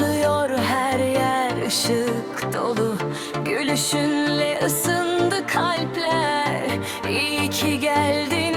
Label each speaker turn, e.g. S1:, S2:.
S1: Parlıyor her yer ışık dolu. Gülüşünle ısındı kalpler. İyi ki geldin.